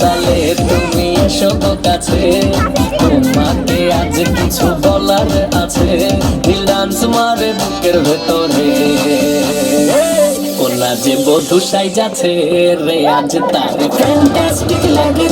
তালে তুমি এসো তো কাছে। তোমাকে আজ কিছু বলার আছে। দিল ডান্স মারে বুকের ভেতরে। কোনা যে বধু সাই যাচ্ছে রে, আজ তার ফ্যান্টাস্টিক লাগে